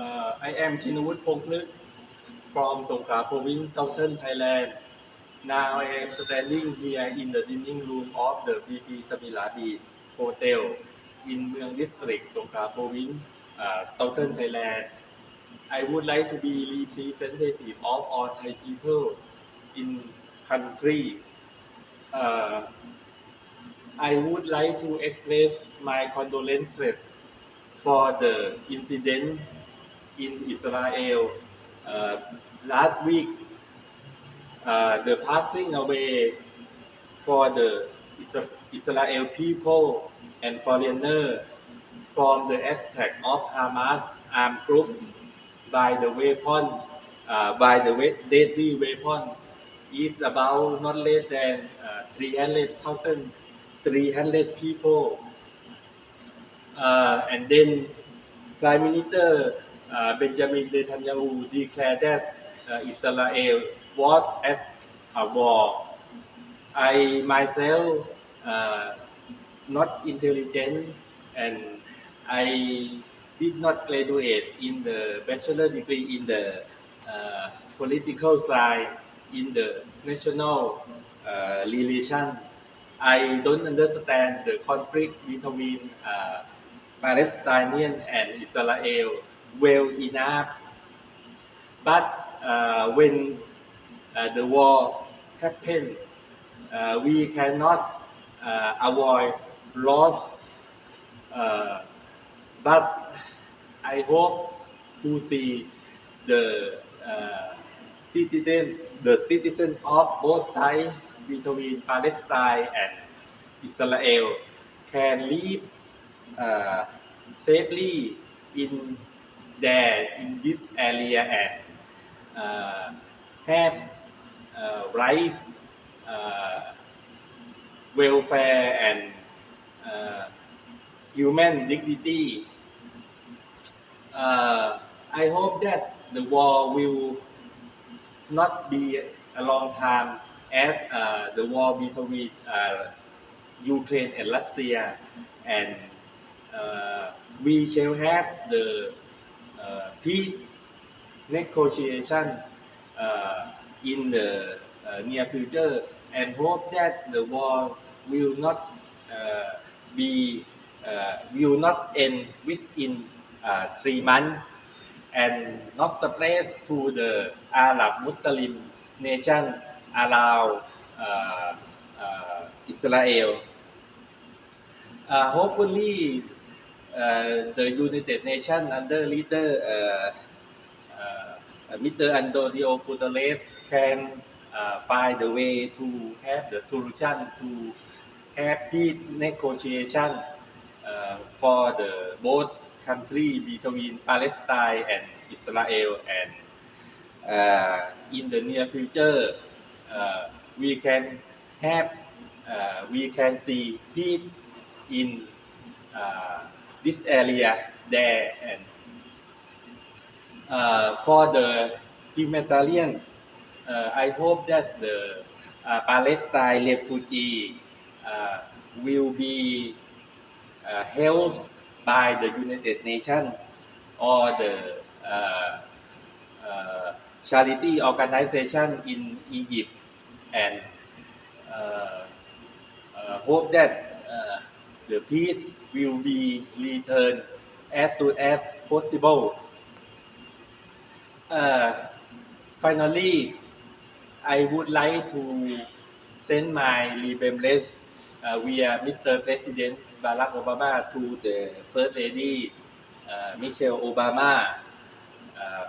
Uh, I am Chinawut Pongpluk from Songkhla Province, Southern Thailand. Now I am standing here in the dining room of the BP Tamiladi Hotel in Mueang District, Songkhla Province, uh, Southern Thailand. I would like to be representative of all Thai people in country. Uh, I would like to express my condolences for the incident in Israel uh, last week. Uh, the passing away for the Is- Israel people and foreigner from the attack of Hamas armed group by the weapon, uh, by the deadly weapon is about not less than uh, 300,000, 300 people. Uh, and then Prime Minister Benjamin Netanyahu declared that uh, Israel was at a war. I myself uh, not intelligent and I did not graduate in the bachelor degree in the uh, political science in the national uh, relation. I don't understand the conflict between uh, Palestinian and Israel well enough. But uh, when uh, the war happened, uh, we cannot uh, avoid loss. Uh, but I hope to see the uh, citizen, the citizen of both sides between Palestine and Israel can live safely in there in this area and uh, have uh, rights, uh, welfare and uh, human dignity. Uh, I hope that the war will not be a long time as uh, the war between uh, Ukraine and Russia and uh, we shall have the uh, peace negotiation uh, in the uh, near future and hope that the war will not uh, be uh, will not end within uh, three months and not the place to the Arab Muslim nation around uh, uh, Israel. Uh, hopefully, uh, the United Nations under leader uh, uh, Mr. Antonio Guterres can uh, find a way to have the solution to have peace negotiation uh, for the both country between Palestine and Israel and uh, in the near future uh, we can have uh, we can see peace in uh, this area there and uh, for the humanitarian uh, I hope that the uh, Palestine refugee uh, will be uh, helped by the United Nations or the uh, uh, charity organization in Egypt. And uh, uh, hope that the peace will be returned as soon as possible. Uh, finally, I would like to send my remembrance uh, via Mr. President Barack Obama to the First Lady uh, Michelle Obama uh,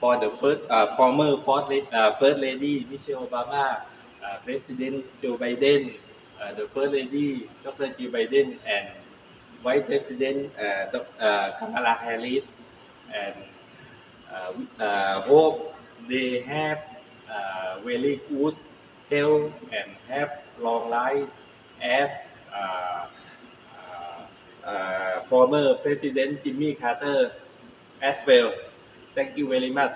for the first uh, former First uh, First Lady Michelle Obama, uh, President Joe Biden, uh, the First Lady Dr. Jill Biden, and Vice President uh, Doc- uh, Kamala Harris, and uh, uh, hope they have uh, very good health and have long life as uh, uh, uh, former President Jimmy Carter as well. Thank you very much.